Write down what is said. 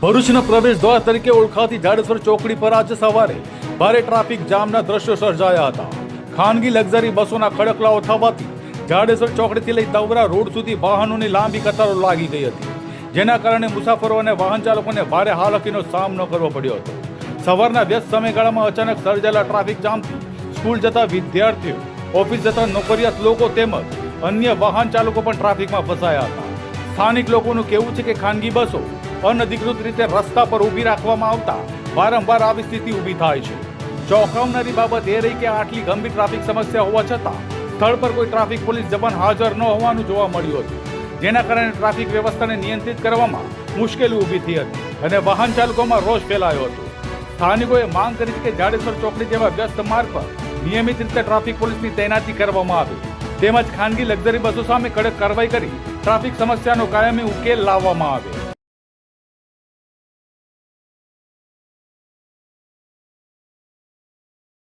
ભરૂચના પ્રવેશ દ્વાર તરીકે ઓળખાતી જાડેશ્વર ચોકડી પર આજે સવારે ભારે ટ્રાફિક જામના દ્રશ્યો સર્જાયા હતા. ખાનગી લક્ઝરી બસોના ખડકલાઓ થવાથી જાડેશ્વર ચોકડીથી લઈ તવરા રોડ સુધી વાહનોની લાંબી કતારો લાગી ગઈ હતી. જેના કારણે મુસાફરો અને વાહન ચાલકોને ભારે હાલાકીનો સામનો કરવો પડ્યો હતો. સવારના વ્યસ્ત સમયગાળામાં અચાનક સર્જાયેલા ટ્રાફિક જામથી સ્કૂલ જતા વિદ્યાર્થીઓ, ઓફિસ જતા નોકરિયાત લોકો તેમજ અન્ય વાહન ચાલકો પણ ટ્રાફિકમાં ફસાયા હતા. સ્થાનિક લોકોનું કહેવું છે કે ખાનગી બસો અનધિકૃત રીતે રસ્તા પર ઊભી રાખવામાં આવતા વારંવાર આવી સ્થિતિ ઊભી થાય છે. ચોંકાવનારી બાબત એ રહી કે આટલી ગંભીર ટ્રાફિક સમસ્યા હોવા છતાં સ્થળ પર કોઈ ટ્રાફિક પોલીસ જવાન હાજર ન હોવાનું જોવા મળ્યું હતું. જેના કારણે ટ્રાફિક વ્યવસ્થાને નિયંત્રિત કરવામાં મુશ્કેલી ઊભી થઈ હતી અને વાહન ચાલકોમાં રોષ ફેલાયો હતો. સ્થાનિકોએ માંગ કરી કે જાડેશ્વર ચોકડી જેવા વ્યસ્ત માર્ગ પર નિયમિત રીતે ટ્રાફિક પોલીસની તૈનાતી કરવામાં આવે. તેમજ ખાનગી લક્ઝરી બસો સામે કડક કાર્યવાહી કરી ટ્રાફિક સમસ્યાનો કાયમી ઉકેલ લાવવામાં આવે.